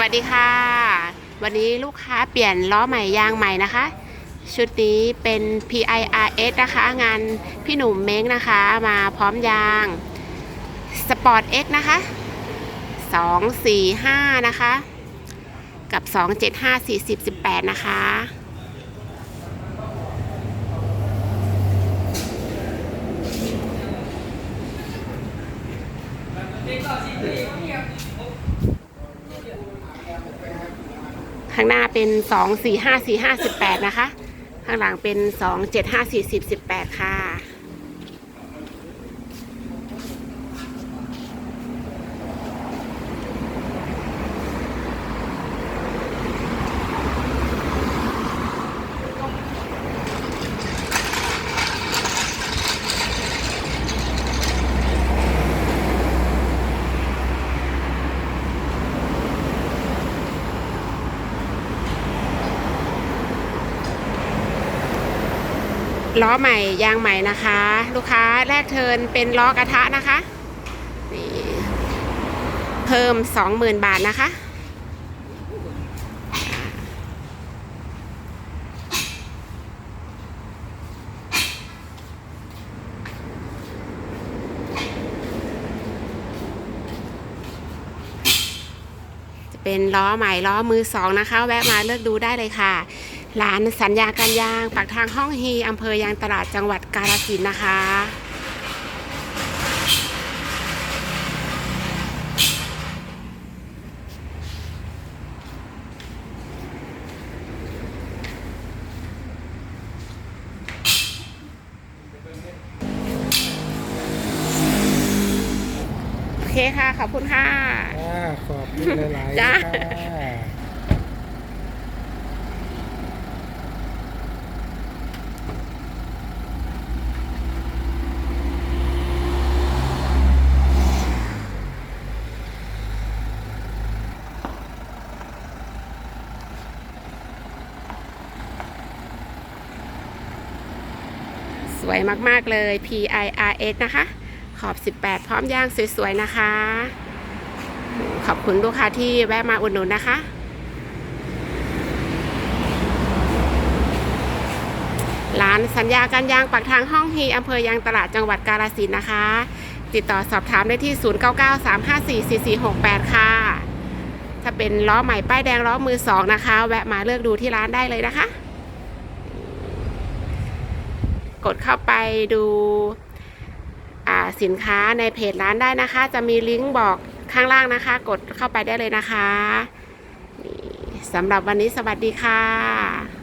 วัสดีค่ะ วันนี้ลูกค้าเปลี่ยนล้อใหม่ยางใหม่นะคะ ชุดนี้เป็น PIRS นะคะ งานพี่หนุ่มเม้งนะคะ มาพร้อมยาง Sport X นะคะ 245 นะคะ กับ 275 40 18 นะคะข้า ข้างหน้าเป็น2 4 5 4 5 18นะคะ ข้างหลังเป็น2 7 5 40 18ค่ะ ล้อใหม่ยางใหม่นะคะ ลูกค้าแรกเทินเป็นล้อกระทะนะคะนี่เพิ่ม20,000บาทนะคะจะเป็นล้อใหม่ล้อมือสองนะคะ แวะมาเลือกดูได้เลยค่ะ ร้านสัญญาการยางปากทางห้องฮีอำเภอยางตลาดจังหวัดกาฬสินธุ์นะคะ โอเคค่ะ ขอบคุณค่ะ อ่าขอบคุณหลายๆจ้า ค่ะ วยมาก ๆ เลย PIRS นะคะ ขอบ 18 พร้อมย่างสวย ๆ นะคะ ขอบคุณลูกค้าที่แวะมาอุดหนุนนะคะ ร้านสัญญาการยางปากทางห้องฮีอำเภอยางตลาดจังหวัดกาฬสินนะคะ ติดต่อสอบถามได้ที่ 0993544468 ค่ะ ถ้าเป็นล้อใหม่ป้ายแดงล้อมือสองนะคะ แวะมาเลือกดูที่ร้านได้เลยนะคะ กดเข้าไปดูสินค้าในเพจร้านได้นะคะ จะมีลิงก์บอกข้างล่างนะคะ กดเข้าไปได้เลยนะคะสำหรับวันนี้สวัสดีค่ะ